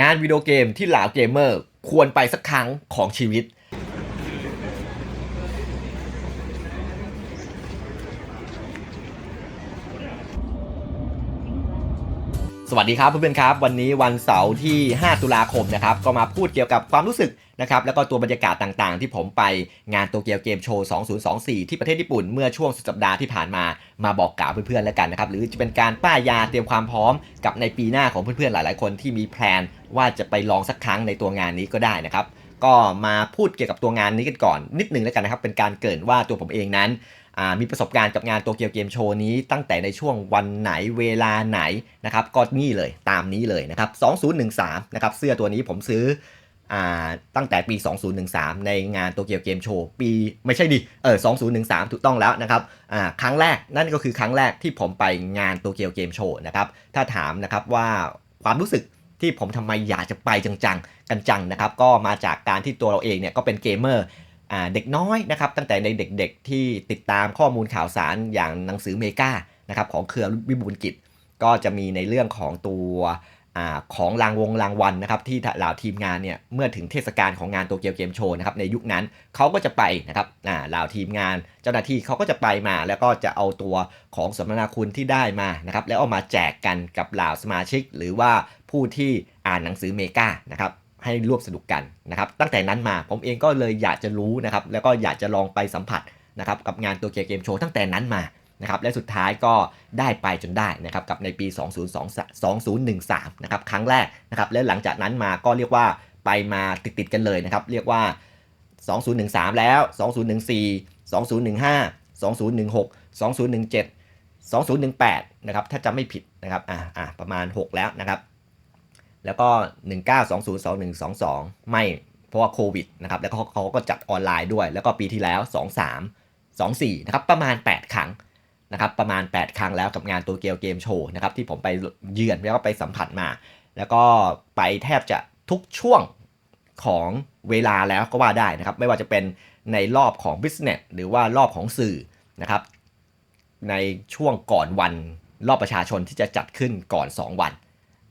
งานวิดีโอเกมที่เหล่าเกมเมอร์ควรไปสักครั้งของชีวิต สวัสดีครับเพื่อนๆครับ วันนี้วันเสาร์ที่ 5 ตุลาคมนะครับก็มาพูดเกี่ยวกับความรู้สึกนะครับแล้วก็ตัวบรรยากาศต่างๆ ที่ผมไปงานโตเกียวเกมโชว์ 2024 ที่ประเทศญี่ปุ่นเมื่อช่วงสุดสัปดาห์ที่ผ่านมามาบอกกล่าวเพื่อนๆแล้วกันนะครับหรือจะเป็นการป้ายยาเตรียมความพร้อมกับในปีหน้าของเพื่อนๆหลายๆคนที่มีแพลนว่าจะไปลองสักครั้งในตัวงานนี้ก็ได้นะครับก็มาพูดเกี่ยวกับตัวงานนี้กันก่อนนิดนึงแล้วกันนะครับเป็นการเกรินว่าตัวผมเองนั้น มีประสบการณ์กับงานโตเกียวเกมโชว์นี้ตั้งแต่ในช่วงวันไหนเวลาไหนนะครับก็นี่เลยตามนี้เลยนะครับ 2013 นะครับเสื้อตัวนี้ผมซื้อตั้งแต่ปี 2013 ในงานโตเกียวเกมโชว์ปีไม่ใช่ดิเออ2013 ถูกต้องแล้วนะครับครั้งแรกนั่นก็คือครั้งแรกที่ผมไปงานโตเกียวเกมโชว์นะครับถ้าถามนะครับว่าความรู้สึกที่ผมทำไมอยากจะไปจังๆ กันจังนะครับก็มาจากการที่ตัวเราเองเนี่ยก็เป็นเกมเมอร์ เด็กน้อยนะครับตั้งแต่ในเด็กๆที่ติดตามข้อมูลข่าวสารอย่างหนังสือเมกานะครับของเครือวิบูลกิจ ก็จะมีในเรื่องของตัวอของรางวงรางวัลนะครับที่เหล่าทีมงานเนี่ยเมื่อถึงเทศกาลของงานโตเกียวเกมโชว์นะครับในยุคนั้นเขาก็จะไปนะครับเหล่าทีมงานเจ้าหน้าที่เขาก็จะไปมา แล้วก็จะเอาตัวของสมนาคุณที่ได้มานะครับแล้วเอามาแจกกันกับเหล่าสมาชิก หรือว่าผู้ที่อ่านหนังสือเมกานะครับ ให้ร่วมสนุกกันนะครับ ตั้งแต่นั้นมาผมเองก็เลยอยากจะรู้นะครับ แล้วก็อยากจะลองไปสัมผัสนะครับกับงานตัวเกียวเกมโชว์ตั้งแต่นั้นมานะครับและสุดท้ายก็ได้ไปจนได้นะครับกับในปี 20213 นะครับครั้งแรกนะครับและหลังจากนั้นมาก็เรียกว่าไปมาติดๆกันเลยนะครับ เรียกว่า 2013 แล้ว 2014 2015 2016 2017 2018 นะครับถ้าจำไม่ผิดนะครับอ่าอ่าประมาณ 6 แล้วนะครับ แล้วก็ 19202122 ไม่เพราะว่าโควิดนะครับแล้วก็เขาเขาก็จัดออนไลน์ด้วย แล้วก็ปีที่แล้ว 23 24นะครับประมาณ 8 ครั้งนะครับประมาณ 8 ครั้งแล้วกับงานตัวเกียวเกมโชว์นะครับที่ผมไปเยือนแล้วก็ไปสัมผัสมา แล้วก็ไปแทบจะทุกช่วงของเวลาแล้วก็ว่าได้นะครับ ไม่ว่าจะเป็นในรอบของ business หรือว่ารอบของสื่อนะครับในช่วงก่อนวันรอบประชาชนที่จะจัดขึ้นก่อน 2 วัน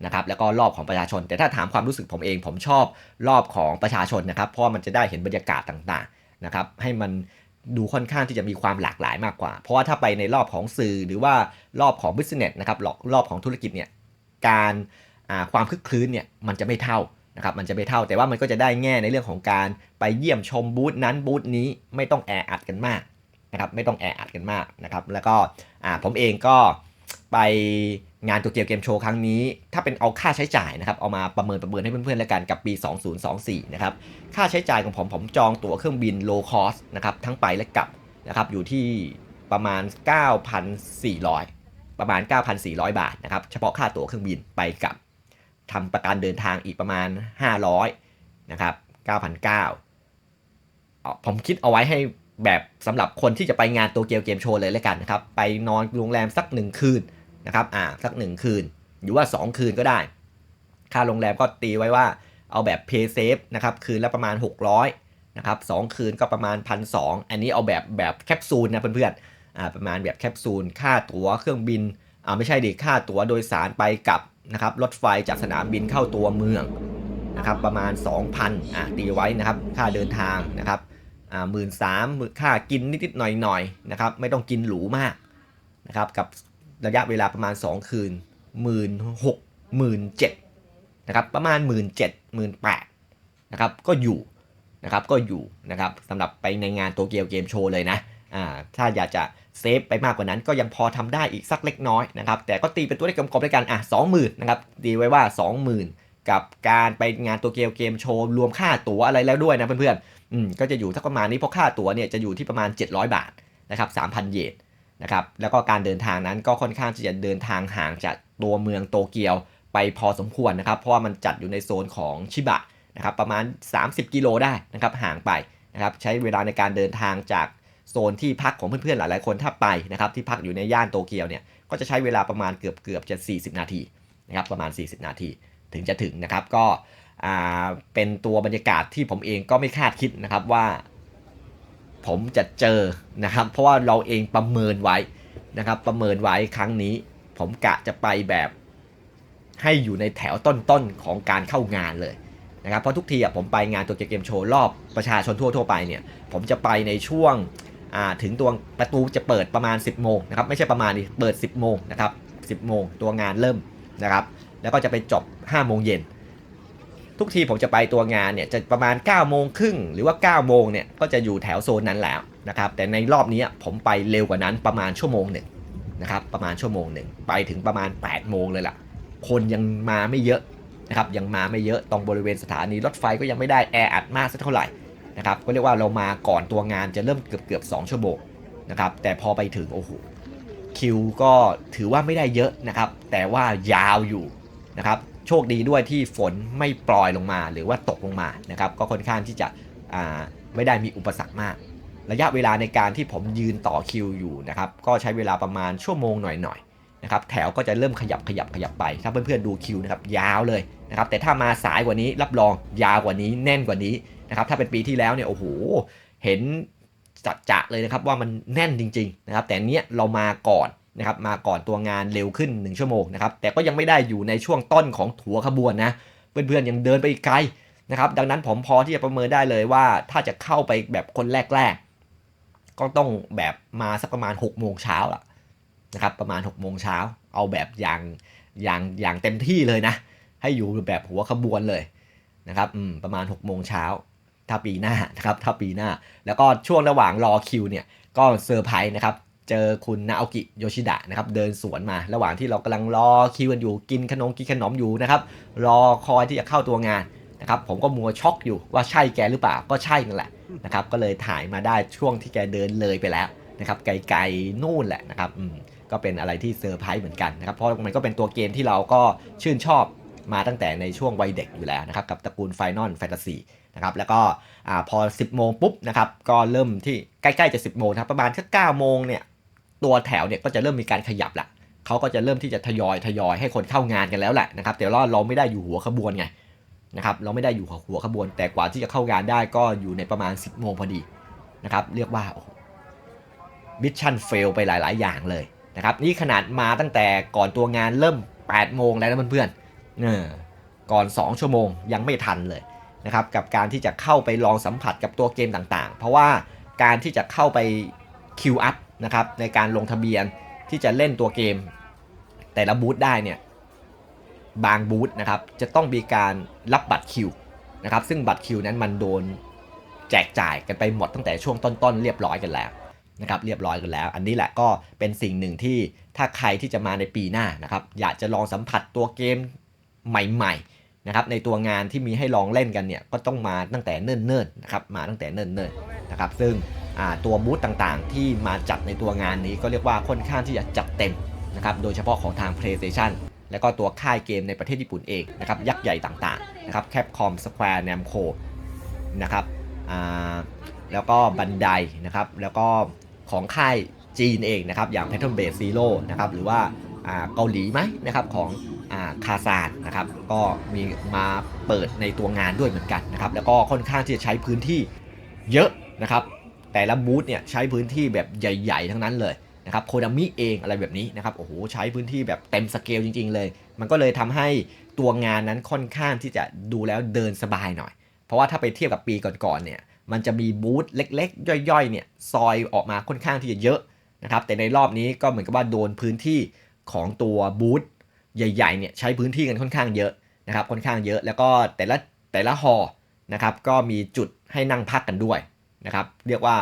นะครับแล้วก็รอบของประชาชน แต่ถ้าถามความรู้สึกผมเอง ผมชอบรอบของประชาชนนะครับ เพราะมันจะได้เห็นบรรยากาศต่างๆนะครับให้มันดูค่อนข้างที่จะมีความหลากหลายมากกว่า เพราะว่าถ้าไปในรอบของสื่อหรือว่ารอบของ business นะครับรอบของธุรกิจเนี่ยการความคึกคลื้นเนี่ยมันจะไม่เท่านะครับมันจะไม่เท่าแต่ว่ามันก็จะได้แง่ในเรื่องของการไปเยี่ยมชมบูธนั้นบูธนี้ไม่ต้องแออัดกันมากนะครับไม่ต้องแออัดกันมากนะครับแล้วก็ผมเองก็ ไปงานตัวเกียวเกมโชว์ครั้งนี้ ถ้าเป็นเอาค่าใช้จ่ายนะครับ เอามาประเมินประเมินให้เพื่อนๆแล้วกันกับปี 2024 นะครับ ค่าใช้จ่ายของผมผมจองตั๋วเครื่องบิน low cost นะครับ ทั้งไปและกลับนะครับ อยู่ที่ประมาณ 9,400 ประมาณ 9,400 บาทนะครับ เฉพาะค่าตั๋วเครื่องบินไปกลับทำประกันเดินทางอีกประมาณ 500 นะครับ 9,900เอาผมคิดเอาไว้ให้แบบสำหรับคนที่จะไปงานโตเกียวเกมโชว์เลยแล้วกันนะครับ ไปนอนโรงแรมสักหนึ่งคืน นะครับอ่าสักหนึ่งคืน หรือว่า 2 คืนก็ได้ ค่าโรงแรมก็ตีไว้ว่าเอาแบบ pay safe นะครับคืนละประมาณ 600นะครับสองคืนก็ประมาณ 1,200 อันนี้เอาแบบแบบแคปซูลนะเพื่อนๆอ่าประมาณแบบแคปซูลค่าตั๋วเครื่องบินอ่าไม่ใช่ดิค่าตั๋วโดยสารไปกลับนะครับรถไฟจากสนามบินเข้าตัวเมืองนะครับประมาณ 2,000อ่าตีไว้นะครับค่าเดินทางนะครับอ่าหมื่นสามค่ากินนิดๆหน่อยๆนะครับไม่ต้องกินหรูมากนะครับกับ ระยะเวลาประมาณ 2 คืน 1 6 0 0 0 1 7นะครับประมาณ 1 7 0 0 0 1 8นะครับก็อยู่นะครับก็อยู่นะครับสำหรับไปในงานโตเกียวเกมโชว์เลยนะอ่าถ้าอยากจะเซฟไปมากกว่านั้นก็ยังพอทำได้อีกสักเล็กน้อยนะครับแต่ก็ตีเป็นตัวเลขกลมๆด้วยกันอะ20,000นะครับตีไว้ว่า 20,000 กับการไปงานโตเกียวเกมโชว์รวมค่าตั๋วอะไรแล้วด้วยนะเพื่อนๆอืมก็จะอยู่สักประมาณนี้เพราะค่าตั๋วเนี่ยจะอยู่ที่ประมาณ 700 บาทนะครับ3,000 เยน นะครับแล้วก็การเดินทางนั้นก็ค่อนข้างที่จะเดินทางห่างจากตัวเมืองโตเกียวไปพอสมควรนะครับ เพราะว่ามันจัดอยู่ในโซนของชิบะนะครับประมาณ 30 กิโลได้นะครับห่างไปนะครับใช้เวลาในการเดินทางจากโซนที่พักของเพื่อนๆหลายๆคนถ้าไปนะครับที่พักอยู่ในย่านโตเกียวเนี่ยก็จะใช้เวลาประมาณเกือบเกือบจะ 40 นาทีนะครับประมาณ 40 นาที ถึงจะถึงนะครับก็อ่าเป็นตัวบรรยากาศที่ผมเองก็ไม่คาดคิดนะครับว่า ผมจะเจอนะครับ เพราะว่าเราเองประเมินไว้นะครับ ประเมินไว้ครั้งนี้ ผมกะจะไปแบบให้อยู่ในแถวต้นๆของการเข้างานเลยนะครับเพราะทุกทีผมไปงานตัวเกมโชว์รอบประชาชนทั่วๆไปเนี่ยผมจะไปในช่วงถึงตัวประตูจะเปิดประมาณ 10 โมงนะครับไม่ใช่ประมาณนี้เปิด 10 โมงนะครับ 10 โมงตัวงานเริ่มนะครับ แล้วก็จะไปจบ 5 โมงเย็น ทุกทีผมจะไปตัวงานเนี่ยจะประมาณ9โมงครึ่งหรือว่า9โมงเนี่ยก็จะอยู่แถวโซนนั้นแล้วนะครับแต่ในรอบนี้ผมไปเร็วกว่านั้นประมาณชั่วโมงหนึ่งนะครับประมาณชั่วโมงหนึ่งไปถึงประมาณ8โมงเลยล่ะ คนยังมาไม่เยอะนะครับยังมาไม่เยอะตรงบริเวณสถานีรถไฟก็ยังไม่ได้แออัดมากสักเท่าไหร่นะครับก็เรียกว่าเรามาก่อนตัวงานจะเริ่มเกือบเกือบ2ชั่วโมงนะครับแต่พอไปถึงโอ้โหคิวก็ถือว่าไม่ได้เยอะนะครับแต่ว่ายาวอยู่นะครับ โชคดีด้วยที่ฝนไม่ปล่อยลงมาหรือว่าตกลงมานะครับก็ค่อนข้างที่จะไม่ได้มีอุปสรรคมาก ระยะเวลาในการที่ผมยืนต่อคิวอยู่นะครับก็ใช้เวลาประมาณชั่วโมงหน่อยๆนะครับแถวก็จะเริ่มขยับขยับขยับไป ถ้าเพื่อนๆดูคิวนะครับยาวเลยนะครับแต่ถ้ามาสายกว่านี้รับรองยาวกว่านี้แน่นกว่านี้นะครับถ้าเป็นปีที่แล้วเนี่ยโอ้โหเห็นจัดจะเลยนะครับว่ามันแน่นจริงๆนะครับแต่เนี้ยเรามาก่อน นะครับมาก่อนตัวงานเร็วขึ้น 1 ชั่วโมงนะครับแต่ก็ยังไม่ได้อยู่ในช่วงต้นของถัวขบวนนะเพื่อนๆยังเดินไปอีกไกลนะครับดังนั้นผมพอที่จะประเมินได้เลยว่าถ้าจะเข้าไปแบบคนแรกๆ ก็ต้องแบบมาสักประมาณ6โมงเช้าละนะครับประมาณ6โมงเช้าเอาแบบอย่างอย่างอย่างเต็มที่เลยนะ ให้อยู่แบบหัวขบวนเลยนะครับประมาณ6โมงเช้าถ้าปีหน้านะครับถ้าปีหน้า แล้วก็ช่วงระหว่างรอคิวเนี่ยก็เซอร์ไพรส์นะครับ เจอคุณนาโอกิโยชิดะนะครับเดินสวนมา ระหว่างที่เรากำลังรอคิวกันอยู่กินขนมกินขนมอยู่นะครับรอคอยที่จะเข้าตัวงานนะครับผมก็มัวช็อกอยู่ว่าใช่แกหรือเปล่าก็ใช่นั่นแหละนะครับก็เลยถ่ายมาได้ช่วงที่แกเดินเลยไปแล้วนะครับไกลๆนู่นแหละนะครับอืมก็เป็นอะไรที่เซอร์ไพรส์เหมือนกันนะครับเพราะมันก็เป็นตัวเกมที่เราก็ชื่นชอบมาตั้งแต่ในช่วงวัยเด็กอยู่แล้วนะครับกับตระกูล Final Fantasy นะครับแล้วก็อพอ 10 โมงปุ๊บนะครับก็เริ่มที่ใกล้ๆจะ 10 โมงนะครับประมาณแค่9โมงเนี่ย ตัวแถวเนี่ยก็จะเริ่มมีการขยับละเขาก็จะเริ่มที่จะทยอยทยอยให้คนเข้างานกันแล้วแหละนะครับแต่ว่าเราไม่ได้อยู่หัวขบวนไงนะครับเราไม่ได้อยู่หัวขบวน แต่กว่าที่จะเข้างานได้ก็อยู่ในประมาณ 10โมงพอดีนะครับเรียกว่ามิชชั่นเฟลไปหลาย ๆ อย่างเลยนะครับนี่ขนาดมาตั้งแต่ก่อนตัวงานเริ่ม8โมงแล้วนะเพื่อนๆเออก่อน 2 ชั่วโมงยังไม่ทันเลยนะครับกับการที่จะเข้าไปลองสัมผัสกับตัวเกมต่างๆ เพราะว่าการที่จะเข้าไปคิวอัพ นะครับในการลงทะเบียนที่จะเล่นตัวเกม แต่ละบูธได้เนี่ยบางบูธนะครับจะต้องมีการรับบัตรคิวนะครับซึ่งบัตรคิวนั้นมันโดนแจกจ่ายกันไปหมดตั้งแต่ช่วงต้นๆเรียบร้อยกันแล้วนะครับเรียบร้อยกันแล้ว อันนี้แหละก็เป็นสิ่งหนึ่งที่ถ้าใครที่จะมาในปีหน้านะครับอยากจะลองสัมผัสตัวเกมใหม่ๆนะครับในตัวงานที่มีให้ลองเล่นกันเนี่ยก็ต้องมาตั้งแต่เนิ่นๆนะครับมาตั้งแต่เนิ่นๆนะครับซึ่ง ตัวบูธต่างๆ ที่มาจัดในตัวงานนี้ก็เรียกว่าค่อนข้างที่จะจัดเต็มนะครับโดยเฉพาะของทาง PlayStation แล้วก็ตัวค่ายเกมในประเทศญี่ปุ่นเองนะครับยักษ์ใหญ่ต่างๆนะครับแคปคอมสแควร์แนมโคนะครับแล้วก็บันไดนะครับแล้วก็ของค่ายจีนเองนะครับอย่าง p a t t e r n Base Zero นะครับหรือว่าเกาหลีไหมนะครับของคาซานนะครับก็มีมาเปิดในตัวงานด้วยเหมือนกันนะครับแล้วก็ค่อนข้างที่จะใช้พื้นที่เยอะนะครับ แต่ละบูธเนี่ยใช้พื้นที่แบบใหญ่ๆ ทั้งนั้นเลยนะครับโคดามิเองอะไรแบบนี้นะครับโอ้โหใช้พื้นที่แบบเต็มสเกลจริง ๆ เลย มันก็เลยทำให้ตัวงานนั้นค่อนข้างที่จะดูแล้วเดินสบายหน่อย เพราะว่าถ้าไปเทียบกับปีก่อนๆเนี่ยมันจะมีบูธเล็ก ๆ ย่อยๆเนี่ยซอยออกมาค่อนข้างที่จะเยอะนะครับแต่ในรอบนี้ก็เหมือนกับว่าโดนพื้นที่ของตัวบูธใหญ่ๆเนี่ยใช้พื้นที่กันค่อนข้างเยอะนะครับค่อนข้างเยอะแล้วก็แต่ละแต่ละฮอนะครับก็มีจุดให้นั่งพักกันด้วย นะครับ เรียกว่า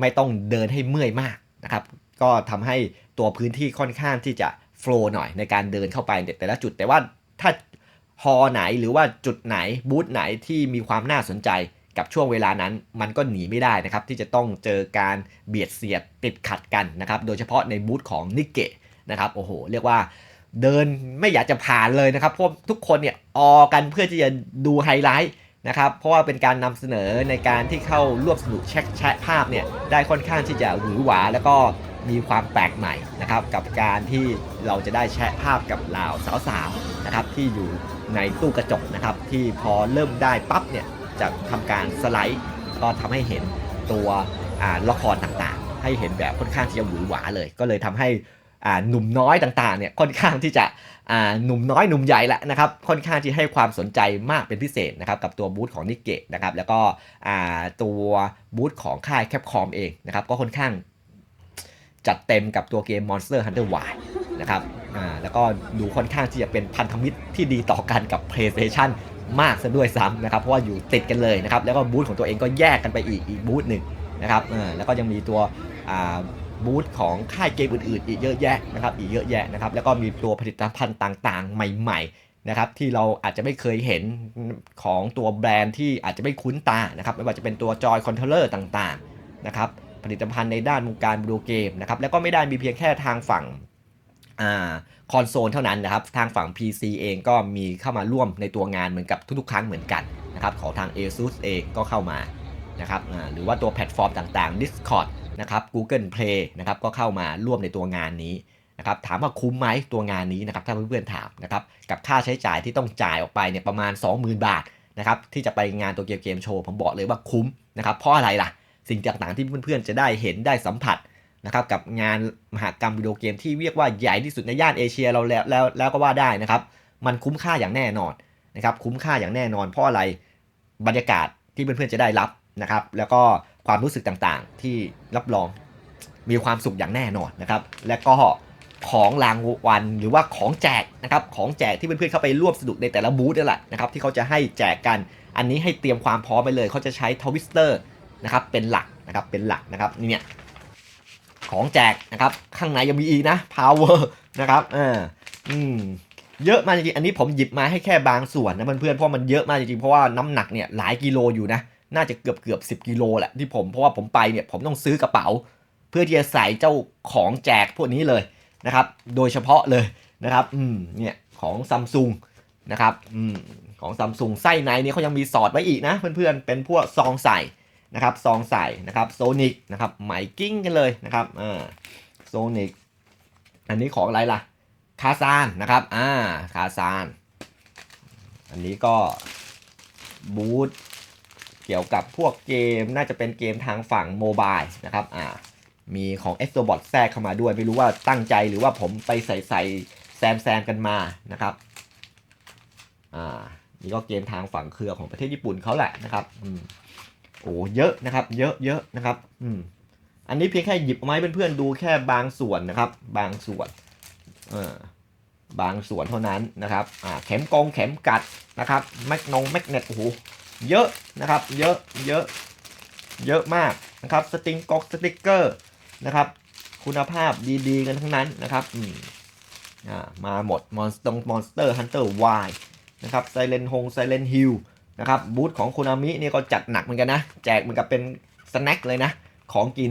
ไม่ต้องเดินให้เมื่อยมากนะครับ ก็ทำให้ตัวพื้นที่ค่อนข้างที่จะโฟล์หน่อยในการเดินเข้าไปแต่ละจุด แต่ว่าถ้าฮอไหนหรือว่าจุดไหนบูธไหนที่มีความน่าสนใจกับช่วงเวลานั้นมันก็หนีไม่ได้นะครับ ที่จะต้องเจอการเบียดเสียดติดขัดกันนะครับ โดยเฉพาะในบูธของนิกเกะนะครับโอ้โห เรียกว่าเดินไม่อยากจะผ่านเลยนะครับเพราะทุกคนเนี่ยออกันเพื่อที่จะดูไฮไลท์ นะครับ เพราะว่าเป็นการนำเสนอในการที่เข้าร่วมสนุกแชะแชะภาพเนี่ยได้ค่อนข้างที่จะหวือหวา แล้วก็มีความแปลกใหม่นะครับ กับการที่เราจะได้แชะภาพกับเหล่าสาวๆนะครับที่อยู่ในตู้กระจกนะครับที่พอเริ่มได้ปั๊บเนี่ยจะทำการสไลด์ก็ทำให้เห็นตัวละครต่างๆ ให้เห็นแบบค่อนข้างที่จะหวือหวาเลย ก็เลยทำให้ หนุ่มน้อยต่างๆเนี่ยค่อนข้างที่จะอ่าหนุ่มน้อยหนุ่มใหญ่ละนะครับค่อนข้างที่ให้ความสนใจมากเป็นพิเศษนะครับกับตัวบูธของนิกเกะนะครับแล้วก็อ่าตัวบูธของค่ายแคปคอมเองนะครับก็ค่อนข้างจัดเต็มกับตัวเกม Monster Hunter Y นะครับอ่าแล้วก็ดูค่อนข้างที่จะเป็นพันธมิตรที่ดีต่อกันกับ PlayStation มากซะด้วยซ้ำนะครับเพราะว่าอยู่ติดกันเลยนะครับแล้วก็บูธของตัวเองก็แยกกันไปอีกอีกบูธหนึ่งนะครับเออแล้วก็ยังมีตัวอ่า บูธของค่ายเกมอื่นๆ อีกเยอะแยะนะครับอีกเยอะแยะนะครับแล้วก็มีตัวผลิตภัณฑ์ต่างๆ ใหม่ๆนะครับที่เราอาจจะไม่เคยเห็นของตัวแบรนด์ที่อาจจะไม่คุ้นตานะครับไม่ว่าจะเป็นตัวจอยคอนโทรลเลอร์ต่างๆนะครับผลิตภัณฑ์ในด้านวงการวิดีโอเกมนะครับแล้วก็ไม่ได้มีเพียงแค่ทางฝั่งอคอนโซลเท่านั้นนะครับทางฝั่ง PC เองก็มีเข้ามาร่วมในตัวงานเหมือนกับทุกๆ ครั้งเหมือนกันนะครับของทาง ASUS เองก็เข้ามานะครับหรือว่าตัวแพลตฟอร์มต่างๆ Discord นะครับ Google Play นะครับก็เข้ามาร่วมในตัวงานนี้นะครับถามว่าคุ้มไหมตัวงานนี้นะครับถ้าเพื่อนๆถามนะครับกับค่าใช้จ่ายที่ต้องจ่ายออกไปเนี่ยประมาณ 20,000 บาทนะครับที่จะไปงานตัวเกมเกมโชว์ผมบอกเลยว่าคุ้มนะครับเพราะอะไรล่ะ สิ่งต่างๆที่เพื่อนๆ จะได้เห็นได้สัมผัสนะครับกับงานมหากรรมวิดีโอเกมที่เรียกว่าใหญ่ที่สุดในย่านเอเชียเราแล้วแล้วแล้วก็ว่าได้นะครับมันคุ้มค่าอย่างแน่นอนนะครับคุ้มค่าอย่างแน่นอนเพราะอะไรบรรยากาศที่เพื่อนๆจะได้รับ นะครับ แล้วก็ความรู้สึกต่างๆ ที่รับรองมีความสุขอย่างแน่นอนนะครับ และก็ของรางวัลหรือว่าของแจกนะครับ ของแจกที่เพื่อนๆเข้าไปร่วมสนุกในแต่ละบูธนี่แหละนะครับ ที่เขาจะให้แจกกัน อันนี้ให้เตรียมความพร้อมไปเลย เขาจะใช้ทวิสเตอร์นะครับ เป็นหลักนะครับ เป็นหลักนะครับนี่เนี่ยของแจกนะครับ ข้างในยังมีอีกนะ power นะครับเอออืมเยอะมากจริงๆ อันนี้ผมหยิบมาให้แค่บางส่วนนะเพื่อนๆ เพราะมันเยอะมากจริงๆ เพราะว่าน้ำหนักเนี่ยหลายกิโลอยู่นะ น่าจะเกือบเกือบสิบกิโลแหละที่ผมเพราะว่าผมไปเนี่ยผมต้องซื้อกระเป๋า เพื่อที่จะใส่เจ้าของแจกพวกนี้เลยนะครับ โดยเฉพาะเลยนะครับอืมเนี่ยของซัมซุงนะครับอืมของซัมซุงไส้ในเนี่ยเขายังมีสอดไว้อีกนะเพื่อนๆเป็นพวกซองใส่นะครับซองใส่นะครับโซนิกนะครับไหมกิ้งกันเลยนะครับอ่าโซนิกอันนี้ของอะไรล่ะคาซานนะครับอ่าคาซาน อันนี้ก็บูธ เกี่ยวกับพวกเกมน่าจะเป็นเกมทางฝั่งโมบายนะครับอ่ามีของ e x o b o t แทรกเข้ามาด้วย ไม่รู้ว่าตั้งใจหรือว่าผมไปใส่ใส่แซมแซมกันมานะครับอ่านี่ก็เกมทางฝั่งเครือของประเทศญี่ปุ่นเขาแหละนะครับอืมโอ้เยอะนะครับ เยอะเยอะนะครับอืมอันนี้เพียงแค่หยิบเอาไม้เพื่อนๆดูแค่บางส่วนนะครับ บางส่วนเออบางส่วนเท่านั้นนะครับอ่าเข็มกงเข็มกัดนะครับแมกนงแมกเนตโอ้โห เยอะนะครับ เยอะเยอะเยอะมากนะครับสติงกอกสติกเกอร์นะครับ คุณภาพดีๆ กันทั้งนั้นนะครับอืมอ่ามาหมดมอนสเตอร์มอนสเตอร์ฮันเตอร์วายนะครับไซเลนฮงไซเลนฮิลนะครับบูธของคุณอามินี่ก็จัดหนักเหมือนกันนะ แจกเหมือนกับเป็นสแน็คเลยนะ ของกิน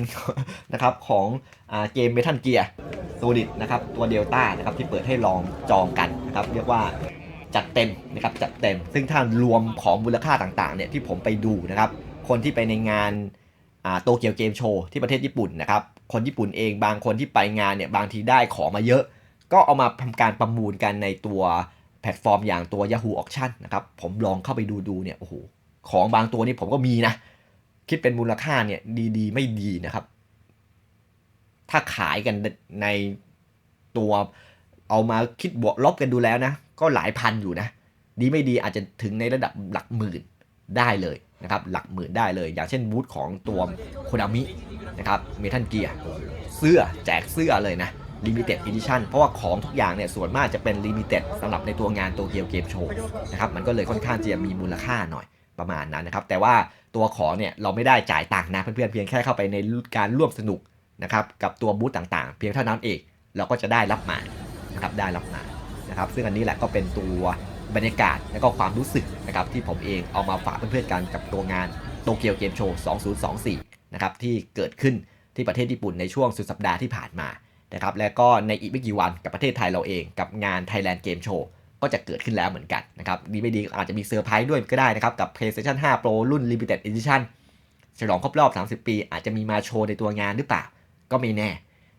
นะครับของอเกมเมทัลเกียร์ตัวดิดนะครับตัวเดลต้านะครับที่เปิดให้ลองจองกันนะครับเรียกว่า จัดเต็มนะครับจัดเต็ม ซึ่งถ้ารวมของมูลค่าต่างๆเนี่ยที่ผมไปดูนะครับ คนที่ไปในงานโตเกียวเกมโชว์ที่ประเทศญี่ปุ่นนะครับ คนญี่ปุ่นเองบางคนที่ไปงานเนี่ยบางทีได้ของมาเยอะ ก็เอามาทำการประมูลกันในตัวแพลตฟอร์มอย่างตัว Yahoo Auction นะครับผมลองเข้าไปดูดูเนี่ยโอ้โหของบางตัวนี่ผมก็มีนะ คิดเป็นมูลค่าเนี่ยดีๆ ไม่ดีนะครับ ถ้าขายกันในตัวเอามาคิดบวกลบกันดูแล้วนะ ก็หลายพันอยู่นะ ดีไม่ดีอาจจะถึงในระดับหลักหมื่นได้เลยนะครับ หลักหมื่นได้เลย อย่างเช่นบูธของตัวโคนามินะครับเมทัลเกียร์เสื้อแจกเสื้อเลยนะ Limited Edition เพราะว่าของทุกอย่างเนี่ยส่วนมากจะเป็น Limited สำหรับในตัวงานตัวเกียวเกมโชว์นะครับมันก็เลยค่อนข้างจะมีมูลค่าหน่อยประมาณนั้นนะครับ แต่ว่าตัวของเนี่ยเราไม่ได้จ่ายตังค์นะเพื่อนๆเพียงแค่เข้าไปในการร่วมสนุกนะครับกับตัวบูธต่างๆ เพียงเท่านั้นเองเราก็จะได้รับมานะครับได้รับมา นะครับซึ่งอันนี้แหละก็เป็นตัวบรรยากาศและก็ความรู้สึกนะครับที่ผมเองเอามาฝากเพื่อนๆกันกับตัวงานโตเกียวเกมโชว์2024นะครับที่เกิดขึ้นที่ประเทศญี่ปุ่นในช่วงสุดสัปดาห์ที่ผ่านมานะครับและก็ในอีกไม่กี่วันกับประเทศไทยเราเองกับงาน Thailand Game Show ก็จะเกิดขึ้นแล้วเหมือนกันนะครับดีไม่ดีอาจจะมีเซอร์ไพรส์ด้วยก็ได้นะครับกับ PlayStation 5 Pro รุ่น Limited Edition ฉลองครบรอบ 30 ปี อาจจะมีมาโชว์ในตัวงานหรือเปล่า ก็ไม่แน่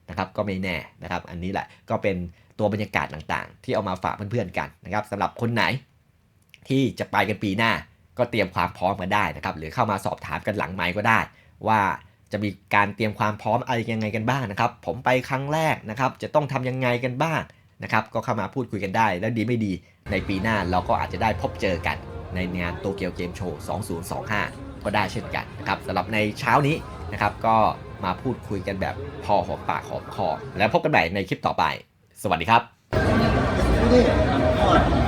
นะครับก็ไม่แน่นะครับ อันนี้แหละก็เป็นตัวบรรยากาศต่างๆ ที่เอามาฝากเพื่อนๆกันนะครับสำหรับคนไหนที่จะไปกันปีหน้าก็เตรียมความพร้อมกันได้นะครับ หรือเข้ามาสอบถามกันหลังไมค์ก็ได้ ว่าจะมีการเตรียมความพร้อมอะไรยังไงกันบ้างนะครับ ผมไปครั้งแรกนะครับ จะต้องทำยังไงกันบ้างนะครับ ก็เข้ามาพูดคุยกันได้ แล้วดีไม่ดีในปีหน้าเราก็อาจจะได้พบเจอกันในงานโตเกียวเกมโชว์ 2025 ก็ได้เช่นกันนะครับสำหรับในเช้านี้นะครับก็ มาพูดคุยกันแบบพอหอมปากหอมคอ แล้วพบกันใหม่ในคลิปต่อไป สวัสดีครับ